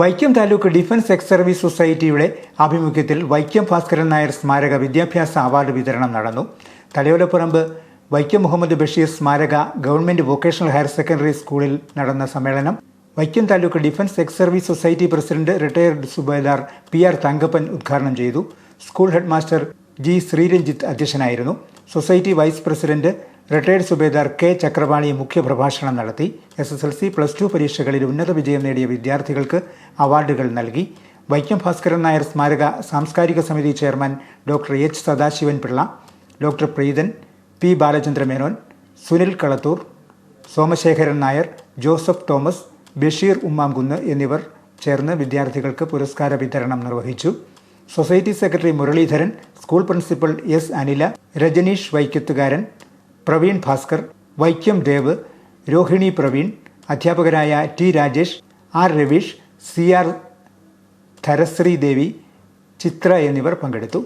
Vaikom taluk defence ex service സൊസൈറ്റിയുടെ ആഭിമുഖ്യത്തിൽ വൈക്കം ഭാസ്കരൻ നായർ സ്മാരക വിദ്യാഭ്യാസ അവാർഡ് വിതരണം നടന്നു. തലയോലപ്പുറമ്പ് വൈക്കം മുഹമ്മദ് ബഷീർ സ്മാരക ഗവൺമെന്റ് വൊക്കേഷണൽ ഹയർ സെക്കൻഡറി സ്കൂളിൽ നടന്ന സമ്മേളനം. Vaikom taluk defence ex service society president retired Subedar P R Thankappan ഉദ്ഘാടനം ചെയ്തു. സ്കൂൾ ഹെഡ്മാസ്റ്റർ ജി ശ്രീരഞ്ജിത്ത് അധ്യക്ഷനായിരുന്നു. Society vice president retired Subedar K. Chakrapani മുഖ്യപ്രഭാഷണം നടത്തി. S S L C plus two പരീക്ഷകളിൽ ഉന്നത വിജയം നേടിയ വിദ്യാർത്ഥികൾക്ക് അവാർഡുകൾ നൽകി. വൈക്കം ഭാസ്കരൻ നായർ സ്മാരക സാംസ്കാരിക സമിതി chairman doctor H Sadasivan Pillai doctor Preethan P Balachandra Menon Sunil Kalathoor Somasekharan Nair Joseph Thomas Basheer Ummamkunnu എന്നിവർ ചേർന്ന് വിദ്യാർത്ഥികൾക്ക് പുരസ്കാര വിതരണം നിർവഹിച്ചു. Society secretary Muraleedharan school principal S Anila Rajaneesh വൈക്കത്തുകാരൻ Praveen Bhaskar Vaikom Dev Rohini Praveen അധ്യാപകരായ T Rajesh R Ravish C R Dharasree Devi Chithra എന്നിവർ പങ്കെടുത്തു.